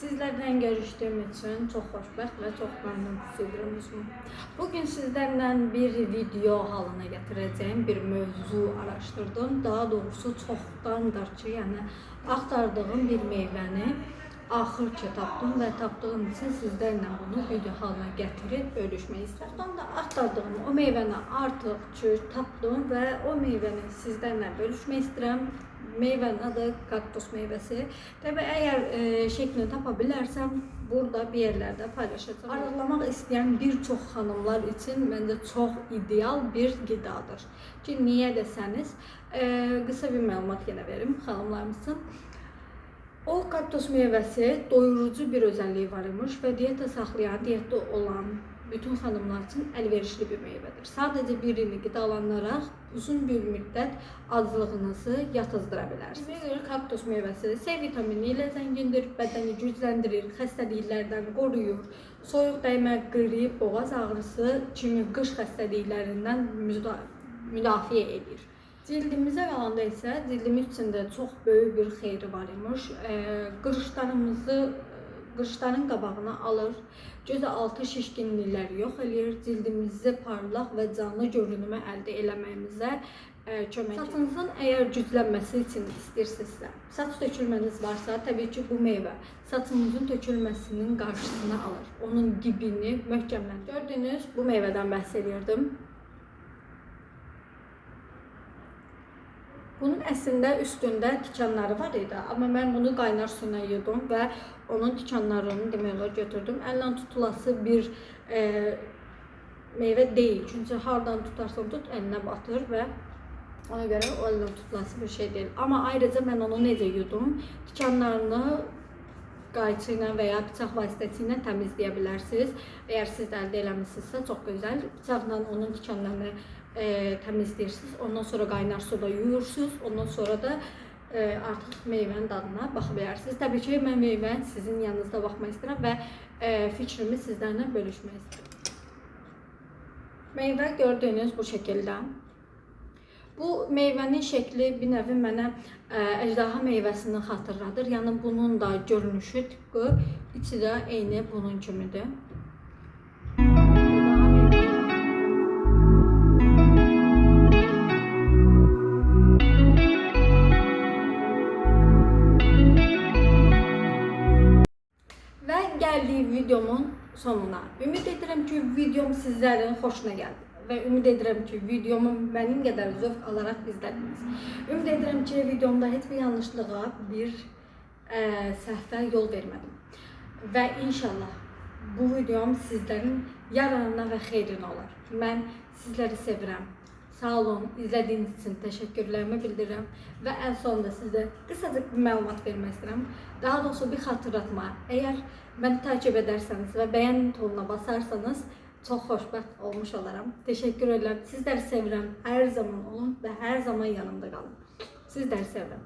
Sizlerle görüştüğüm için çok xoşbəxt və çox məmnun hiss edirəm özümü. Bugün sizlərlə bir video halına gətirəcəyim bir mövzu araşdırdım. Daha doğrusu çoxdandır ki, yəni axtardığım bir meyvəni axır ki tapdım və tapdığım üçün sizlərlə bunu video halına gətirib bölüşmək istərdim. Da axtardığım o meyvəni artıq ki tapdım və o meyvəni sizlərlə bölüşmək istəyirəm. Meyvənin adı kaktus meyvəsi. Tabii eğer e, şeklini tapa bilərsəm burada bir yerlerde paylaşacağım. Arıqlamaq istəyən bir çox xanımlar üçün məncə çox ideal bir qidadır. Ki niyə desəniz, e, qısa bir məlumat yenə verim xanımlarımız üçün. O kaktus meyvəsi doyurucu bir özelliği var imiş və diyeta saxlayan, olan bütün xanımlar üçün əlverişli bir meyvədir. Sadəcə birini qidalanaraq uzun bir müddət aclığınızı yatızdıra bilərsiniz. Bizə görə kaktus meyvəsi C vitamini ilə zəngindir, bədəni gücləndirir, xəstəliklərdən qoruyur, soyuq dəymə, qrip, boğaz ağrısı kimi qış xəstəliklərindən müda- müdafiə edir. Cildimizə qalanda isə cildimiz üçün də çox böyük bir xeyri var imiş. Qırışlarımızı, qırışların qabağını alır, göz altı şişkinlikləri yox eləyir, cildimizi parlaq və canlı görünümü əldə eləməyimizə e, kömək edir. Saçınızın əgər güclənməsi üçün istəyirsinizsə, saç tökülməniz varsa, təbii ki, bu meyvə saçınızın tökülməsinin qarşısını alır. Onun dibini möhkəmləndirir. Gördüyünüz bu meyvədən bəhs edirdim. Bunun əslində üstündə tikanları var idi, amma mən bunu qaynar suyla yudum və onun tikanlarını demək olar götürdüm. Əllə tutulası bir e, meyvə deyil. Çünki hardan tutarsan tut əlinə batır və ona görə o əllə tutulası bir şey deyil. Amma ayrıca mən onu necə yudum? Tikanlarını qayçı ilə və ya bıçaq vasitəsilə təmizləyə bilərsiniz. Əgər siz əldə eləmisinizsə çox gözəl. Bıçaqla onun tikanlarını e, təmizləyirsiniz. Ondan sonra qaynar suda yuyursunuz. Ondan sonra da e, artıq meyvənin dadına baxa bilərsiniz. Ki, mən meyvəni sizin yanınızda baxmaq istəyirəm və e, fikrimi sizlərlə bölüşmək istəyirəm. Meyvə gördüyünüz bu şəkildə. Bu meyvənin şəkli bir növ mənə ə, əjdaha meyvəsini xatırladır. Yəni bunun da görünüşü tıpkı içi də eyni bunun kimidir. Gəldik videomun sonuna. Ümid edirəm ki, videom sizlərin xoşuna gəldi və ümid edirəm ki, videomu mənim qədər zövq alaraq izlədiniz. Ümid edirəm ki, videomda heç bir yanlışlığa, bir ə, səhvə yol vermədim. Və inşallah bu videom sizlərin yararına və xeyrinə olar. Mən sizləri sevirəm. Sağ olun, izlədiyiniz üçün təşəkkürlərimi bildirirəm və ən sonunda sizə qısacıq bir məlumat vermək istəyirəm. Daha doğrusu bir xatırlatma. Əgər məni takib edərsəniz və bəyən butonuna basarsanız çox xoşbəxt olmuş olaram. Təşəkkür edirəm. Sizləri sevirəm. Hər zaman olun və hər zaman yanımda qalın. Sizləri sevirəm.